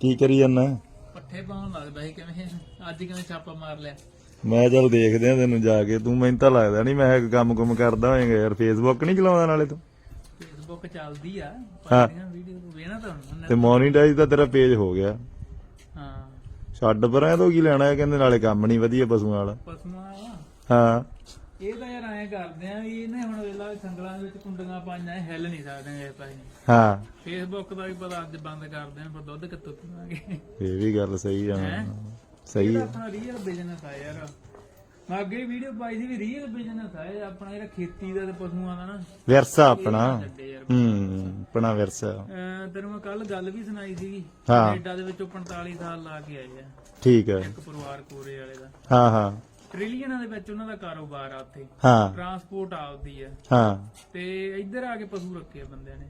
ਕੀ ਕਰੀ ਜਾਂਦਾ? ਪੱਠੇ ਪਾਉਣ ਲੱਗਦਾ ਸੀ ਕਿਵੇਂ? ਅੱਜ ਕਿਵੇਂ ਛਾਪਾ ਮਾਰ ਲਿਆ? ਮੈਂ ਚੱਲ ਦੇਖਦੇ ਆ ਤੈਨੂੰ ਜਾ ਕੇ। ਤੂੰ ਮੈਨੂੰ ਤਾਂ ਲੱਗਦਾ ਨਹੀਂ ਮੈਂ ਕੰਮ ਕੁਮ ਕਰਦਾ ਹੋਏਗਾ ਯਾਰ। ਫੇਸਬੁੱਕ ਨਹੀਂ ਚਲਾਉਂਦਾ ਨਾਲੇ ਤੂੰ। ਫੇਸਬੁੱਕ ਚੱਲਦੀ ਆ। ਪਾਈਆਂ ਵੀਡੀਓ ਵੇਣਾ ਤਾਂ ਤੇ ਮੋਨੀਟਾਈਜ਼ ਤਾਂ ਤੇਰਾ ਪੇਜ ਹੋ ਗਿਆ। ਹਾਂ। ਛੱਡ ਪਰਾਂ ਤੋਂ ਕੀ ਲੈਣਾ ਹੈ? ਕਹਿੰਦੇ ਨਾਲੇ ਕੰਮ ਨਹੀਂ ਵਧੀਆ ਪਸ਼ੂਆਂ ਵਾਲਾ। ਪਸ਼ੂਆਂ ਵਾਲਾ? ਹਾਂ। ਇਹ ਤਾਂ ਯਾਰ ਐਂ ਕਰਦੇ ਆ ਵੀ ਇਹਨੇ ਹੁਣ ਵੇਲਾ ਸੰਗਲਾਂ ਦੇ ਵਿੱਚ ਕੁੰਡੀਆਂ ਪਾਈਆਂ ਇਹ ਹਿੱਲ ਨਹੀਂ ਸਕਦੇ ਇਹ ਭਾਈ ਹਾਂ। ਫੇਸਬੁੱਕ ਦਾ ਵੀ ਪਤਾ ਅੱਜ ਬੰਦ ਕਰਦੇ ਆ ਪਰ ਦੁੱਧ ਕਿੱਥੋਂ ਪੀਵਾਂਗੇ। ਇਹ ਵੀ ਗੱਲ ਸਹੀ ਆ। ਹੈਂ? ਸਹੀ। ਇਹ ਆ ਆਪਣਾ ਰੀਅਲ ਬਿਜ਼ਨਸ ਆ ਯਾਰ। ਮੈਂ ਅੱਗੇ ਵੀਡੀਓ ਪਾਈ ਸੀ ਵੀ ਰੀਅਲ ਬਿਜ਼ਨਸ ਆ ਇਹ ਆਪਣਾ ਜਿਹੜਾ ਖੇਤੀ ਦਾ ਤੇ ਪਸ਼ੂਆਂ ਦਾ ਨਾ। ਵਿਰਸਾ ਆਪਣਾ। ਛੱਡੇ ਯਾਰ ਹੂੰ ਆਪਣਾ ਵਿਰਸਾ। ਅਹ ਤੈਨੂੰ ਮੈਂ ਕੱਲ ਗੱਲ ਵੀ ਸੁਣਾਈ ਸੀਗੀ ਹਾਂ। ਕੈਨੇਡਾ ਦੇ ਵਿੱਚੋਂ 45 ਸਾਲ ਲਾ ਕੇ ਆਏ ਆ। ਠੀਕ ਹੈ ਇੱਕ ਪਰਿਵਾਰ ਕੋਰੇ ਵਾਲੇ ਦਾ। ਹਾਂ ਹਾਂ। ਟ੍ਰਿਲੀਅਨਾਂ ਦੇ ਵਿੱਚ ਉਹਨਾਂ ਦਾ ਕਾਰੋਬਾਰ ਆ ਉੱਥੇ। ਹਾਂ। ਟਰਾਂਸਪੋਰਟ ਆਪਦੀ ਆ। ਹਾਂ। ਤੇ ਇੱਧਰ ਆ ਕੇ ਪਸ਼ੂ ਰੱਖੇ ਆ ਬੰਦਿਆਂ ਨੇ।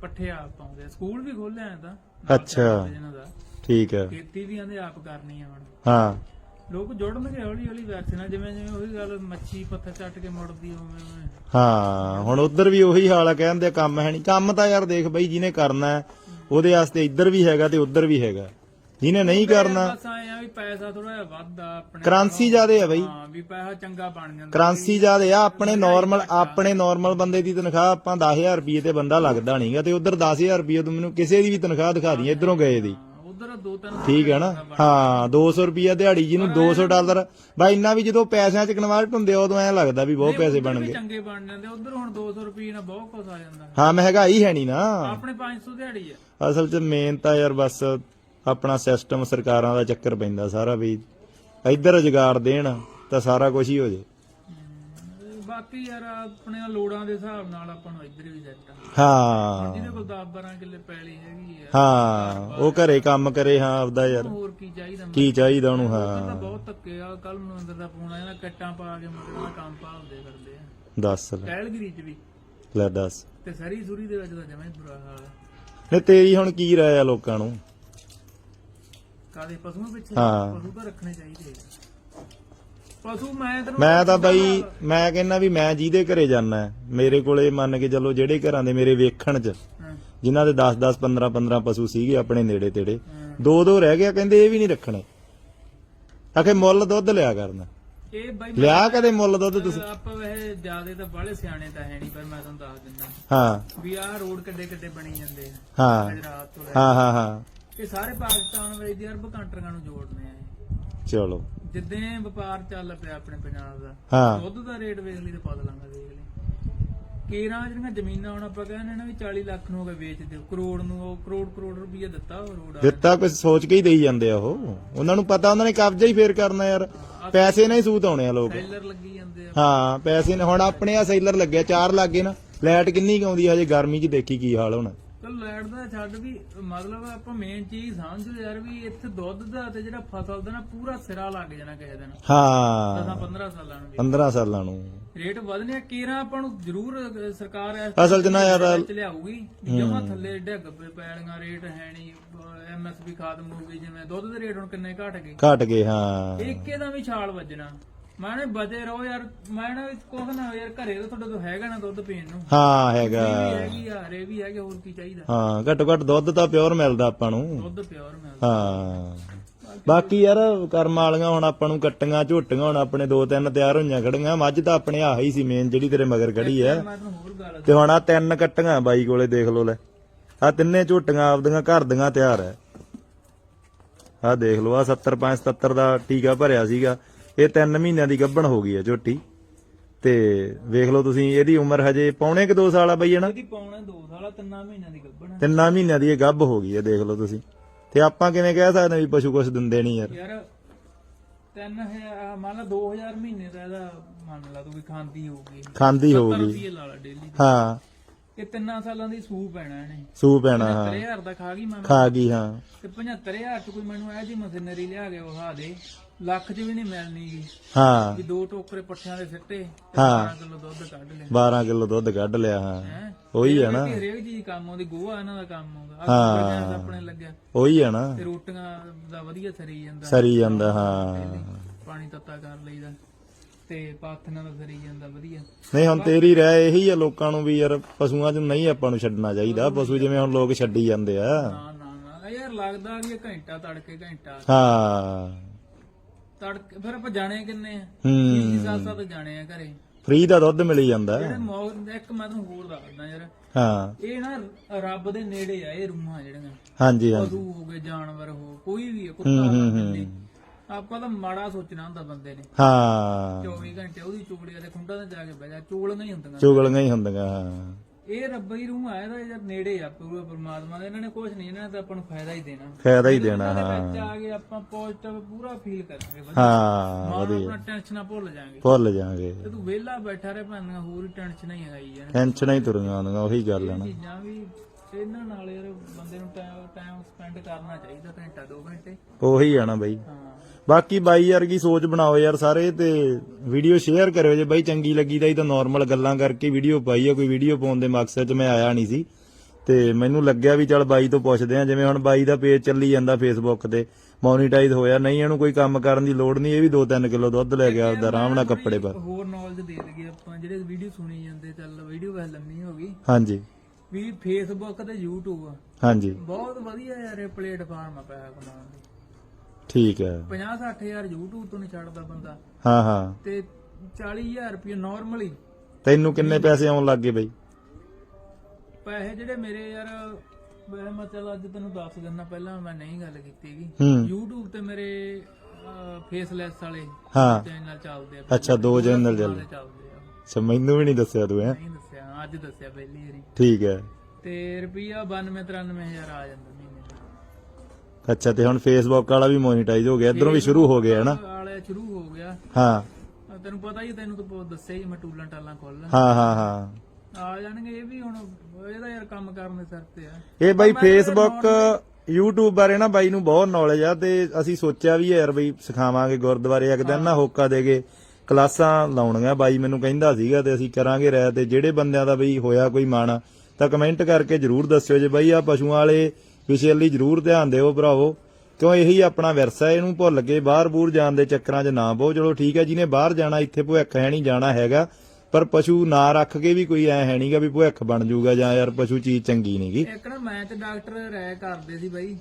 ਪੱਠੇ ਆਪ ਪਾਉਂਦੇ ਆ। ਸਕੂਲ ਵੀ ਖੋਲਿਆ ਐ ਤਾਂ। ਅੱਛਾ। ਇਹਨਾਂ ਦਾ। ਠੀਕ ਹੈ। ਖੇਤੀ ਵੀ ਆਂਦੇ ਆਪ ਕਰਨੀ ਆ ਹੁਣ। ਹਾਂ। ਲੋਕ ਜੁੜਨਗੇ ਹੌਲੀ ਹੌਲੀ ਵੈਕਸੀਨ ਨਾਲ। ਜਿਵੇਂ ਜਿਵੇਂ ਉਹੀ ਗੱਲ ਮੱਛੀ ਪੱਥਰ ਚੱਟ ਕੇ ਮੁੜਦੀ ਉਵੇਂ ਉਵੇਂ। ਹਾਂ ਹੁਣ ਉਧਰ ਵੀ ਉਹੀ ਹਾਲ ਆ ਕਹਿੰਦੇ ਕੰਮ ਹੈ ਨਹੀਂ ਕੰਮ ਤਾਂ ਯਾਰ ਦੇਖ ਬਈ ਜਿਹਨੇ ਕਰਨਾ ਹੈ, ਉਹਦੇ ਵਾਸਤੇ ਇੱਧਰ ਵੀ ਹੈਗਾ ਤੇ ਉਧਰ ਵੀ ਹੈਗਾ। ਜਿਹਨੇ ਨਹੀਂ ਕਰਨਾ। ਬਸ ਆਏ ਆ ਵੀ ਪੈਸਾ ਥੋੜਾ ਜਿਹਾ ਵੱਧਦਾ ਆਪਣੇ ਕਰੰਸੀ ਜ਼ਿਆਦੇ ਆ ਬਈ। ਹਾਂ ਵੀ ਪੈਸਾ ਚੰਗਾ ਬਣ ਜਾਂਦਾ ਕਰੰਸੀ ਜ਼ਿਆਦੇ ਆ ਆਪਣੇ ਨਾਰਮਲ ਆਪਣੇ ਨਾਰਮਲ ਬੰਦੇ ਦੀ ਤਨਖਾਹ ਆਪਾਂ 10000 ਰੁਪਏ ਤੇ ਬੰਦਾ ਲੱਗਦਾ ਨਹੀਂਗਾ ਤੇ ਉਧਰ 10000 ਰੁਪਏ ਤੂੰ ਮੈਨੂੰ ਕਿਸੇ ਦੀ ਵੀ ਤਨਖਾਹ ਦਿਖਾ ਦੀ ਇਧਰੋਂ ਗਏ ਦੀ। ਉਧਰ ਦੋ ਤਿੰਨ ਠੀਕ ਹੈ ਨਾ? ਹਾਂ 200 ਰੁਪਿਆ ਦਿਹਾੜੀ ਜਿਹਨੂੰ 200 ਡਾਲਰ ਬਾਈ ਇੰਨਾ ਵੀ ਜਦੋਂ ਪੈਸਿਆਂ 'ਚ ਕਨਵਰਟ ਹੁੰਦੇ ਆ ਉਦੋਂ ਐ ਲੱਗਦਾ ਵੀ ਬਹੁਤ ਪੈਸੇ ਬਣ ਗਏ। ਚੰਗੇ ਬਣ ਜਾਂਦੇ ਉਧਰ ਹੁਣ 200 ਰੁਪਏ ਨਾਲ ਬਹੁਤ ਕੁਝ ਆ ਜਾਂਦਾ। ਹਾਂ ਮਹਿੰਗਾਈ ਹੈ ਨਹੀਂ ਨਾ। ਆਪਣੇ 500 ਦਿਹਾੜੀ ਆ। ਅਸਲ 'ਚ ਮੇਨ ਤਾਂ ਯਾਰ ਬਸ ਆਪਣਾ ਸਿਸਟਮ ਸਰਕਾਰਾਂ ਦਾ ਚੱਕਰ ਪੈਂਦਾ ਸਾਰਾ ਵੀ ਇੱਧਰ ਰੁਜ਼ਗਾਰ ਦੇਣ ਤਾਂ ਸਾਰਾ ਕੁਝ ਹੀ ਹੋ ਜੇ ਬਾਕੀ ਯਾਰ ਆਪਣੇ ਲੋੜਾਂ ਦੇ ਹਿਸਾਬ ਨਾਲ ਆਪਾਂ ਨੂੰ ਇੱਧਰ ਵੀ ਸੈੱਟ ਆ। ਹਾਂ। ਜਿਹਦੇ ਕੋਲ 10 12 ਕਿੱਲੇ ਪੈਲੀ ਹੈਗੀ ਆ। ਹਾਂ ਉਹ ਘਰੇ ਕੰਮ ਕਰੇ ਹਾਂ ਆਪਦਾ ਯਾਰ। ਹੋਰ ਕੀ ਚਾਹੀਦਾ ਕੀ ਚਾਹੀਦਾ ਉਹਨੂੰ ਹਾਂ। ਬਹੁਤ ਧੱਕੇ ਆ ਕੱਲ ਮਨਿੰਦਰ ਦਾ ਫੋਨ ਆਇਆ ਨਾ ਕੱਟਾਂ ਪਾ ਕੇ ਮੁੰਡਿਆਂ ਦਾ ਕੰਮ ਭਾਲਦੇ ਫਿਰਦੇ ਆ। ਦੱਸ ਲੈ। ਟਹਿਲਗਿਰੀ ਚ ਵੀ। ਲੈ ਦੱਸ। ਤੇ ਸਰੀ ਸੁਰੀ ਦੇ ਵਿੱਚ ਤਾਂ ਜਮਾਂ ਹੀ ਬੁਰਾ ਹਾਲ ਨੇ ਤੇਰੀ ਹੁਣ ਕੀ ਰਾਏ ਆ ਲੋਕਾਂ ਨੂੰ? ਕਾਦੇ ਪਸ਼ੂਆਂ ਪਿੱਛੇ ਹਾਂ। ਪਸ਼ੂ ਤਾਂ ਰੱਖਣੇ ਚਾਹੀਦੇ ਆ। ਪਸ਼ੂ ਮੈਂ ਤੈਨੂੰ ਮੈਂ ਤਾਂ ਬਈ ਮੈਂ ਕਹਿੰਦਾ ਵੀ ਮੈਂ ਜਿਹਦੇ ਘਰੇ ਜਾਣਾ ਮੇਰੇ ਕੋਲੇ ਮੰਨ ਕੇ ਚੱਲੋ ਜਿਹੜੇ ਘਰਾਂ ਦੇ ਮੇਰੇ ਵੇਖਣ 'ਚ ਹਾਂ, ਜਿਨ੍ਹਾਂ ਦੇ 10 10 15 15 ਪਸ਼ੂ ਸੀਗੇ ਆਪਣੇ ਨੇੜੇ ਤੇੜੇ ਹਾਂ। ਦੋ ਦੋ ਰਹਿ ਗਿਆ ਕਹਿੰਦੇ ਇਹ ਵੀ ਨਹੀਂ ਰੱਖਣੇ। ਆਖੇ ਮੁੱਲ ਦੁੱਧ ਲਿਆ ਕਰਨਾ। ਇਹ ਬਾਈ ਲਿਆ ਕਦੇ ਮੁੱਲ ਦੁੱਧ ਤੁਸੀਂ? ਆਪਾਂ ਵੈਸੇ ਜਿਆਦੇ ਤਾਂ ਬਾਹਲੇ ਸਿਆਣੇ ਤਾਂ ਹੈ ਨਹੀਂ ਪਰ ਮੈਂ ਤੁਹਾਨੂੰ ਦੱਸ ਦਿੰਦਾ। ਹਾਂ। ਵੀ ਆਹ ਰੋਡ ਕਿੱਡੇ ਕਿੱਡੇ ਬਣੀ ਜਾਂਦੇ ਆ। ਹਾਂ। ਗੁਜਰਾਤ ਤੋਂ ਲੈ ਹਾਂ ਹਾਂ ਹਾਂ। ਇਹ ਸਾਰੇ ਪਾਕਿਸਤਾਨ ਵਿੱਚ ਦੀ ਅਰਬ ਕੰਟਰੀਆਂ ਨੂੰ ਜੋੜਨੇ ਆ। ਚਲੋ। ਜਿੱਦਾਂ ਵਪਾਰ ਚੱਲ ਪਿਆ ਆਪਣੇ ਪੰਜਾਬ ਦਾ ਹਾਂ। ਦੁੱਧ ਦਾ ਰੇਟ ਵੇਖ ਲਈ ਤੇ ਪਤਾ ਲਾਂਗਾ ਵੇਖ ਲਈ। ਕੇਰਾਂ ਜਿਹੜੀਆਂ ਜ਼ਮੀਨਾਂ ਹੁਣ ਆਪਾਂ ਕਹਿੰਦੇ ਨਾ ਵੀ 40 ਲੱਖ ਨੂੰ ਹੋ ਗਏ ਵੇਚ ਦਿਓ ਕਰੋੜ ਨੂੰ ਉਹ ਕਰੋੜ ਕਰੋੜ ਰੁਪਈਆ ਦਿੱਤਾ ਉਹ ਰੋਡ ਆ ਦਿੱਤਾ ਕੁਝ ਸੋਚ ਕੇ ਹੀ ਦੇਈ ਜਾਂਦੇ ਆ ਉਹ। ਉਹਨਾਂ ਨੂੰ ਪਤਾ ਉਹਨਾਂ ਨੇ ਕਬਜ਼ਾ ਹੀ ਫੇਰ ਕਰਨਾ ਯਾਰ। ਪੈਸੇ ਨਾਲ ਹੀ ਸੂਤ ਆਉਣੇ ਆ ਲੋਕ। ਸੈਲਰ ਲੱਗੀ ਜਾਂਦੇ ਆ। ਹਾਂ ਪੈਸੇ ਨੇ ਹੁਣ ਆਪਣੇ ਆ ਸੈਲਰ ਲੱਗਿਆ ਚਾਰ ਲੱਗੇ ਨਾ। ਲਾਈਟ ਕਿੰਨੀ ਕੁ ਆਉਂਦੀ ਆ ਹਜੇ ਗਰਮੀ 'ਚ ਦੇਖੀ ਕੀ ਹਾਲ ਹੋਣਾ। ਚਲ ਲੈਟ ਦਾ ਛੱਡ ਵੀ ਮਤਲਬ ਆਪਾਂ ਮੇਨ ਚੀਜ਼ ਸਮਝੋ ਯਾਰ ਵੀ ਇੱਥੇ ਦੁੱਧ ਦਾ ਤੇ ਜਿਹੜਾ ਫਸਲ ਦਾ ਨਾ ਪੂਰਾ ਸਿਰਾ ਲੱਗ ਜਾਣਾ ਕਿਸੇ ਦਿਨ। ਹਾਂ। 10 15 ਸਾਲਾਂ ਨੂੰ ਵੀ। 15 ਸਾਲਾਂ ਨੂੰ। ਰੇਟ ਵਧਨੇ ਆ ਕੇਰਾਂ ਆਪਾਂ ਨੂੰ ਜ਼ਰੂਰ ਸਰਕਾਰ ਅਸਲ 'ਚ ਨਾ ਯਾਰ ਲਿਆਊਗੀ। ਜਮਾ ਥੱਲੇ ਡਿੱਗ ਪਏ ਪੈਲੀਆਂ ਰੇਟ ਹੈ ਨਹੀਂ ਐਮਐਸਪੀ ਖਾਤਮ ਹੋ ਗਈ ਜਿਵੇਂ ਦੁੱਧ ਦੇ ਰੇਟ ਹੁਣ ਕਿੰਨੇ ਘਟ ਗਏ। ਘਟ ਗਏ ਹਾਂ। ਇੱਕੇ ਦਾ ਵੀ ਛਾਲ ਵੱਜਣਾ। ਮੈਂ ਨੇ ਬਚੇ ਰਹੋ ਯਾਰ ਮੈਂ ਨਾ ਕੁਝ ਨਾ ਯਾਰ ਘਰੇ ਤਾਂ ਤੁਹਾਡੇ ਤੋਂ ਹੈਗਾ ਨਾ ਦੁੱਧ ਪੀਣ ਨੂੰ। ਹਾਂ ਹੈਗਾ। ਇਹ ਵੀ ਹੈਗੀ ਆ ਰੇ ਵੀ ਹੈਗੇ ਹੋਰ ਕੀ ਚਾਹੀਦਾ? ਹਾਂ ਘੱਟੋ ਘੱਟ ਦੁੱਧ ਤਾਂ ਪਿਓਰ ਮਿਲਦਾ ਆਪਾਂ ਨੂੰ। ਦੁੱਧ ਪਿਓਰ ਮਿਲਦਾ। ਹਾਂ। ਬਾਕੀ ਯਾਰ ਕਰਮ ਵਾਲੀਆਂ ਹੁਣ ਆਪਾਂ ਨੂੰ ਕੱਟੀਆਂ ਝੋਟੀਆਂ ਹੁਣ ਆਪਣੇ ਦੋ ਤਿੰਨ ਤਿਆਰ ਹੋਈਆਂ ਖੜੀਆਂ ਮੱਝ ਤਾਂ ਆਪਣੇ ਆਹ ਹੀ ਸੀ ਮੇਨ ਜਿਹੜੀ ਤੇਰੇ ਮਗਰ ਖੜੀ ਐ ਮੈਂ ਤੈਨੂੰ ਹੋਰ ਗੱਲ ਤੇ ਹੁਣ ਆ ਤਿੰਨ ਕੱਟੀਆਂ ਬਾਈ ਕੋਲੇ ਦੇਖ ਲੋ ਲੈ। ਆ ਤਿੰਨੇ ਝੋਟੀਆਂ ਆਪਦੀਆਂ ਘਰ ਦੀਆਂ ਤਿਆਰ ਐ ਆ ਦੇਖ ਲੋ ਆ 70 77 ਦਾ ਟੀਕਾ ਭਰਿਆ ਸੀਗਾ। ਇਹ 3 ਮਹੀਨਿਆਂ ਦੀ ਗੱਭਣ ਹੋ ਗਈ ਐ ਝੋਟੀ। ਤੇ ਵੇਖ ਲਓ ਤੁਸੀਂ ਇਹਦੀ ਉਮਰ ਹਜੇ ਪੌਣੇ ਕਿ 2 ਸਾਲ ਆ ਬਈ ਹਨਾ ਇਹਦੀ ਪਾਉਣਾ 2 ਸਾਲਾ ਤਿੰਨਾਂ ਮਹੀਨਿਆਂ ਦੀ ਗੱਭਣ ਤਿੰਨਾਂ ਮਹੀਨਿਆਂ ਦੀ ਇਹ ਗੱਭ ਹੋ ਗਈ ਦੇਖ ਲਓ ਤੁਸੀਂ। ਤੇ ਆਪਾਂ ਕਿਵੇਂ ਕਹਿ ਸਕਦੇ ਹਾਂ ਵੀ ਪਸ਼ੂ ਕੁਛ ਦਿੰਦੇ ਨਹੀਂ ਯਾਰ। ਯਾਰ 3000 ਮੰਨ ਲਾ 2000 ਮਹੀਨੇ ਦਾ ਇਹਦਾ ਮੰਨ ਲਾ ਤੂੰ ਵੀ ਖਾਂਦੀ ਹੋਊਗੀ। ਖਾਂਦੀ 70 ਹੋਊਗੀ। ਰੁਪਏ ਲਾ ਲਾ ਡੇਲੀ ਹਾਂ। ਇਹ ਤਿੰਨਾਂ ਸਾਲਾਂ ਦੀ ਸੂ ਪੈਣਾ ਇਹਨੇ। ਸੂ ਪੈਣਾ ਹਾਂ। 75000 ਦਾ ਖਾ ਗਈ ਮੈਂ। ਖਾ ਗਈ ਹਾਂ। ਤੇ 75000 ਚ ਕੋਈ ਮੈਨੂੰ ਇਹ ਜੀ ਮਸ਼ੀਨਰੀ ਲਿਆ ਕੇ ਵਿਖਾ ਦੇ। ਲੱਖ ਚ ਵੀ ਨਹੀਂ ਮਿਲਣੀ ਗੀ। ਹਾਂ। ਵੀ ਦੋ ਟੋਕਰੇ ਪੱਠਿਆਂ ਦੇ ਸਿੱਟੇ ਤੇ ਹਾਂ। 12 ਕਿਲੋ ਦੁੱਧ ਕੱਢ ਲਿਆ। 12 ਕਿਲੋ ਦੁੱਧ ਕੱਢ ਲਿਆ ਹਾਂ। ਹੈ? ਉਹੀ ਆ ਨਾ। ਹਰੇਕ ਚੀਜ਼ ਕੰਮ ਆਉਂਦੀ ਗੋਹਾ ਇਹਨਾਂ ਦਾ ਕੰਮ ਆਉਂਦਾ। ਹਾਂ। ਆਹ ਗੈਸ ਆਪਣੇ ਲੱਗਿਆ। ਉਹੀ ਆ ਨਾ। ਤੇ ਰੋਟੀਆਂ ਦਾ ਵਧੀਆ ਸਰੀ ਜਾਂਦਾ। ਸਰੀ ਜਾਂਦਾ ਹਾਂ। ਪਾਣੀ ਤੱਤਾ ਕਰ ਲਈਦਾ। ਤੇ ਪਾਥੀਆਂ ਦਾ ਸਰੀ ਜਾਂਦਾ ਵਧੀਆ। ਨਹੀਂ ਹੁਣ ਤੇਰੀ ਰਾਏ ਇਹੀ ਆ ਲੋਕਾਂ ਨੂੰ ਵੀ ਯਾਰ ਪਸ਼ੂਆਂ 'ਚ ਨਹੀਂ ਆਪਾਂ ਨੂੰ ਛੱਡਣਾ ਚਾਹੀਦਾ। ਪਸ਼ੂ ਜਿਵੇਂ ਹੁਣ ਲੋਕ ਛੱਡੀ ਜਾਂਦੇ ਆ। ਨਾ ਨਾ ਯਾਰ ਲੱਗਦਾ ਵੀ ਇਹ ਘੰਟਾ ਤੜਕੇ ਘੰਟਾ। ਹਾਂ। ਤੜਕੇ ਫਿਰ ਆਪਾਂ ਜਾਣੇ ਕਿੰਨੇ ਆ? ਹੂੰ। ਜੀ ਸਾਥ ਜਾਣੇ ਆ ਘਰੇ। ਫ੍ਰੀ ਦਾ ਦੁੱਧ ਮਿਲੀ ਜਾਂਦਾ। ਜਿਹੜੇ ਮੌਤ ਇੱਕ ਮੈਂ ਤੁਹਾਨੂੰ ਹੋਰ ਦੱਸਦਾ ਯਾਰ। ਹਾਂ। ਇਹ ਨਾ ਰੱਬ ਦੇ ਨੇੜੇ ਆ ਇਹ ਰੂਹਾਂ ਜਿਹੜੀਆਂ। ਹਾਂਜੀ ਹਾਂਜੀ। ਪਸ਼ੂ ਹੋ ਗਏ ਜਾਨਵਰ ਹੋ ਕੋਈ ਵੀ ਆ, ਕੁੱਤਾ ਬਿੱਲੀ ਆਪਾਂ ਤਾਂ ਮਾੜਾ ਸੋਚਣਾ ਹੁੰਦਾ ਬੰਦੇ ਨੇ। ਹਾਂ। 24 ਘੰਟੇ ਉਹਦੀ ਚੁਗਲੀ ਦੇ ਖੁੰਡਾਂ ਤੇ ਜਾ ਕੇ ਬਹਿ ਜਾ ਚੋਲੀਆਂ ਹੀ ਹੁੰਦੀਆਂ। ਚੁਗਲੀਆਂ ਹੀ ਹੁੰਦੀਆਂ ਹਾਂ। ਇਹ ਰੱਬੀ ਰੂਹ ਆ ਇਹਦਾ ਯਾਰ ਨੇੜੇ ਆ ਪੂਰਾ ਪਰਮਾਤਮਾ ਦੇ। ਇਹਨਾਂ ਨੇ ਕੁਝ ਨਹੀਂ ਇਹਨਾਂ ਨੇ ਤਾਂ ਆਪਾਂ ਨੂੰ ਫਾਇਦਾ ਹੀ ਦੇਣਾ। ਫਾਇਦਾ ਹੀ ਦੇਣਾ ਹਾਂ। ਵਿੱਚ ਆ ਕੇ ਆਪਾਂ ਪੋਜ਼ਿਟਿਵ ਪੂਰਾ ਫੀਲ ਕਰਾਂਗੇ ਹਾਂ ਵਧੀਆ। ਆਪਣਾ ਟੈਨਸ਼ਨਾਂ ਭੁੱਲ ਜਾਾਂਗੇ। ਭੁੱਲ ਜਾਾਂਗੇ। ਤੇ ਤੂੰ ਵਿਹਲਾ ਬੈਠਾ ਰਹੇ ਭਾਂਦੀਆਂ ਹੋਰ ਟੈਨਸ਼ਨਾਂ ਹੀ ਆਈ ਜਾਣ ਟੈਨਸ਼ਨਾਂ ਹੀ ਤੁਰੀਆਂ ਆਉਂਦੀਆਂ ਉਹੀ ਗੱਲ ਹੈ ਨਾ। ਚੀਜ਼ਾਂ ਵੀ ਇਹਨਾਂ ਨਾਲ ਯਾਰ ਬੰਦੇ ਨੂੰ ਟਾਈਮ ਸਪੈਂਡ ਕਰਨਾ ਚਾਹੀਦਾ ਘੰਟਾ 2 ਘੰਟੇ। ਉਹੀ ਆ ਨਾ ਬਾਈ। ਬਾਕੀ ਬਾਈ ਵਰਗੀ ਸੋਚ ਬਣਾਓ ਯਾਰ ਸਾਰੇ ਤੇ ਵੀਡੀਓ ਸ਼ੇਅਰ ਕਰਿਓ ਜੇ ਬਾਈ ਚੰਗੀ ਲੱਗੀ ਤਾਂ ਇਹ ਤਾਂ ਨਾਰਮਲ ਗੱਲਾਂ ਕਰਕੇ ਵੀਡੀਓ ਪਾਈ ਆ ਕੋਈ ਵੀਡੀਓ ਪਾਉਣ ਦੇ ਮਕਸਦ 'ਚ ਮੈਂ ਆਇਆ ਨਹੀਂ ਸੀ। ਤੇ ਮੈਨੂੰ ਲੱਗਿਆ ਵੀ ਚੱਲ ਬਾਈ ਤੋਂ ਪੁੱਛਦੇ ਆ ਜਿਵੇਂ ਹੁਣ ਬਾਈ ਦਾ ਪੇਜ ਚੱਲੀ ਜਾਂਦਾ ਫੇਸਬੁੱਕ ਤੇ ਮੋਨੀਟਾਈਜ਼ ਹੋਇਆ ਨਹੀਂ ਇਹਨੂੰ ਕੋਈ ਕੰਮ ਕਰਨ ਦੀ ਲੋੜ ਨਹੀਂ ਇਹ ਵੀ 2-3 ਕਿਲੋ ਦੁੱਧ ਲੈ ਗਿਆ ਆਪਦਾ ਆਰਾਮ ਨਾਲ ਕੱਪੜੇ ਪਰ ਹੋਰ ਨੌਲੇਜ ਦੇ ਦਈਏ ਆਪਾਂ ਜਿਹੜੇ ਵੀਡੀਓ ਸੁਣੀ ਜਾਂਦੇ ਚੱਲ ਵੀਡੀਓ ਵੈਸੇ ਲੰਮੀ ਹੋ ਗਈ। ਹਾਂਜੀ। ਵੀ ਫੇਸਬੁੱਕ ਤੇ YouTube ਹਾਂਜੀ। ਬਹੁਤ ਵਧੀਆ ਯਾਰ ਇਹ ਪਲੇਟਫਾਰਮ ਆ ਪੈਸਾ ਕਮਾਉਣ ਦੀ। ਠੀਕ ਹੈ। 50 60000 YouTube ਤੋਂ ਨਹੀਂ ਛੱਡਦਾ ਬੰਦਾ। ਹਾਂ ਹਾਂ। ਤੇ 40000 ਰੁਪਏ ਨਾਰਮਲੀ ਤੈਨੂੰ ਕਿੰਨੇ ਪੈਸੇ ਆਉਣ ਲੱਗ ਗਏ ਬਾਈ? ਪੈਸੇ ਜਿਹੜੇ ਮੇਰੇ ਯਾਰ ਮੈਂ ਚੱਲ ਅੱਜ ਤੈਨੂੰ ਦੱਸ ਦਿੰਦਾ ਪਹਿਲਾਂ ਮੈਂ ਨਹੀਂ ਗੱਲ ਕੀਤੀਗੀ YouTube ਤੇ ਮੇਰੇ ਫੇਸਲੈਸ ਵਾਲੇ ਹਾਂ। ਚੈਨਲ ਚੱਲਦੇ ਆ। ਅੱਛਾ ਦੋ ਚੈਨਲ ਚੱਲ ਨਾਲੇ ਚੱਲਦੇ ਆ। ਅੱਛਾ ਮੈਨੂੰ ਵੀ ਨਹੀਂ ਦੱਸਿਆ ਤੂੰ ਹੈ। ਅੱਜ ਦੱਸਿਆ ਪਹਿਲੀ ਵਾਰੀ। ਠੀਕ ਹੈ। ਤੇ ਰੁਪਿਆ 92 93000 ਆ ਜਾਂਦਾ ਮਹੀਨੇ ਦਾ। ਅੱਛਾ ਤੇ ਹੁਣ ਫੇਸਬੁੱਕ ਵਾਲਾ ਵੀ ਮੋਨੀਟਾਈਜ਼ ਹੋ ਗਿਆ। ਇਧਰੋਂ ਵੀ ਸ਼ੁਰੂ ਹੋ ਗਿਆ ਹੈ ਨਾ? ਵਾਲੇ ਸ਼ੁਰੂ ਹੋ ਗਿਆ। ਹਾਂ। ਤੈਨੂੰ ਪਤਾ ਹੀ ਤੈਨੂੰ ਤਾਂ ਬਹੁਤ ਦੱਸਿਆ ਹੀ ਮੈਂ ਟੂਲਾਂ ਟਾਲਾਂ ਖੋਲਣ ਹਾਂ ਹਾਂ ਹਾਂ। ਆ ਜਾਣਗੇ ਇਹ ਵੀ ਹੁਣ ਇਹਦਾ ਯਾਰ ਕੰਮ ਕਰਨ ਦੇ ਸਿਰ ਤੇ ਆ। ਇਹ ਬਾਈ ਫੇਸਬੁੱਕ YouTube ਬਾਰੇ ਨਾ ਬਾਈ ਨੂੰ ਬਹੁਤ ਨੌਲੇਜ ਆ ਤੇ ਅਸੀਂ ਸੋਚਿਆ ਵੀ ਯਾਰ ਬਈ ਸਿਖਾਵਾਂਗੇ ਗੁਰਦੁਆਰੇ ਇੱਕ ਦਿਨ ਨਾ ਹੋਕਾ ਦੇ ਕੇ। ਕਲਾਸਾਂ ਲਾਉਣੀਆਂ ਬਾਈ ਮੈਨੂੰ ਕਹਿੰਦਾ ਸੀਗਾ ਤੇ ਅਸੀਂ ਕਰਾਂਗੇ ਰਹਿ ਤੇ ਜਿਹੜੇ ਬੰਦਿਆਂ ਦਾ ਬਈ ਹੋਇਆ ਕੋਈ ਮਨ ਤਾਂ ਕਮੈਂਟ ਕਰਕੇ ਜਰੂਰ ਦੱਸਿਓ ਜੇ ਬਈ ਆ ਪਸ਼ੂਆਂ ਵਾਲੇ ਵਿਸ਼ੇ ਲਈ ਜਰੂਰ ਧਿਆਨ ਦਿਓ ਭਰਾਵੋ। ਕਿਉਂ ਇਹੀ ਆਪਣਾ ਵਿਰਸਾ ਇਹਨੂੰ ਭੁੱਲ ਕੇ ਬਾਹਰ-ਬੂਰ ਜਾਣ ਦੇ ਚੱਕਰਾਂ 'ਚ ਨਾ ਬਹੁ। ਚਲੋ ਠੀਕ ਹੈ, ਜਿਹਨੇ ਬਾਹਰ ਜਾਣਾ, ਇੱਥੇ ਭੁੱਖ ਹੈ ਨਹੀਂ, ਜਾਣਾ ਹੈਗਾ। ਪਰ ਪਸ਼ੂ ਨਾ ਰੱਖ ਕੇ ਵੀ ਕੋਈ ਐ ਹੈ ਨਹੀਂਗਾ ਵੀ ਭੁੱਖ ਬਣ ਜਾਊਗਾ ਜਾਂ ਯਾਰ ਪਸ਼ੂ ਚੀਜ਼ ਚੰਗੀ ਨਹੀਂਗੀ। ਇੱਕ ਨਾ ਮੈਂ ਤੇ ਡਾਕਟਰ ਰਾਇ ਕਰਦੇ ਸੀ ਬਾਈ।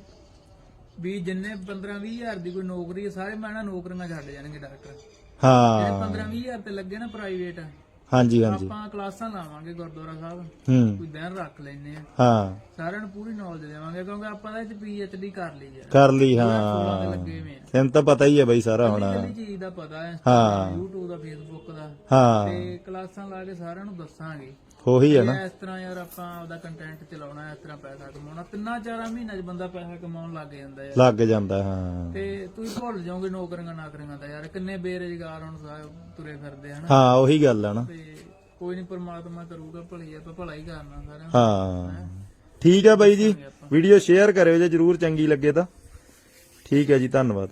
ਵੀ ਜਿੰਨੇ 15 20 ਹਜ਼ਾਰ ਦੀ ਕੋਈ ਨੌਕਰੀ ਹੈ ਸਾਰੇ ਮੈਂ ਨਾ ਨੌਕਰੀਆਂ ਛੱਡ ਜਾਣਗੇ ਡਾਕਟਰ। ਜਿਹੜੇ ਹਾਂ 15 20 ਹਜ਼ਾਰ ਤੇ ਲੱਗੇ ਨਾ ਪ੍ਰਾਈਵੇਟ ਹਾਂਜੀ ਹਾਂਜੀ। ਆਪਾਂ ਕਲਾਸਾਂ ਲਾਵਾਂਗੇ ਗੁਰਦੁਆਰਾ ਸਾਹਿਬ। ਹੂੰ। ਕੋਈ ਦਿਨ ਰੱਖ ਲੈਨੇ ਆ। ਹਾਂ। ਸਾਰਿਆਂ ਨੂੰ ਪੂਰੀ ਨੌਲੇਜ ਦੇਵਾਂਗੇ ਕਿਉਂਕਿ ਆਪਾਂ ਤਾਂ ਇਹ ਚ ਪੀਐਚਡੀ ਕਰ ਲਈ ਯਾਰ ਕਰ ਲਈ 16 ਹਾਂ। ਦੇ ਲੱਗੇ ਹੋਏ ਆ। ਤੈਨੂੰ ਤਾਂ ਪਤਾ ਹੀ ਹੈ ਬਈ ਸਾਰਾ ਹੁਣ। ਕਿਹੜੀ ਚੀਜ਼ ਦਾ ਪਤਾ ਹੈ। ਹਾਂ। YouTube ਦਾ Facebook ਦਾ। ਹਾਂ। ਤੇ ਕਲਾਸਾਂ ਲਾ ਕੇ ਸਾਰਿਆਂ ਨੂੰ ਦੱਸਾਂਗੇ। ਉਹੀ ਹੈ ਨਾ। ਇਸ ਤਰ੍ਹਾਂ ਯਾਰ ਆਪਾਂ ਆਪਦਾ ਕੰਟੈਂਟ ਚਲਾਉਣਾ ਇਸ ਤਰ੍ਹਾਂ ਪੈਸਾ ਕਮਾਉਣਾ। ਤਿੰਨਾਂ ਚਾਰਾਂ ਮਹੀਨਿਆਂ 'ਚ ਬੰਦਾ ਪੈਸਾ ਕਮਾਉਣ ਲੱਗ ਜਾਂਦਾ ਯਾਰ। ਲੱਗ ਜਾਂਦਾ ਹਾਂ। ਤੇ ਤੁਸੀਂ ਭੁੱਲ ਜਾਓਗੇ ਨੌਕਰੀਆਂ ਨਾਕਰੀਆਂ ਦਾ ਯਾਰ। ਕਿੰਨੇ ਬੇਰੁਜ਼ਗਾਰ ਹੁਣ ਸਾਰੇ ਤੁਰੇ ਫਿਰਦੇ ਹਨ? ਹਾਂ ਉਹੀ ਗੱਲ ਹੈ ਨਾ। ਤੇ ਕੋਈ ਨਹੀਂ ਪਰਮਾਤਮਾ ਕਰੂਗਾ ਭਲੀ ਆਪਾਂ ਭਲਾ ਹੀ ਕਰਨਾ ਸਾਰਿਆਂ ਨੂੰ। ਹਾਂ। ਠੀਕ ਹੈ ਬਾਈ ਜੀ। ਵੀਡੀਓ ਸ਼ੇਅਰ ਕਰਿਓ ਜੇ ਜਰੂਰ ਚੰਗੀ ਲੱਗੇ ਤਾਂ। ਠੀਕ ਹੈ ਜੀ ਧੰਨਵਾਦ।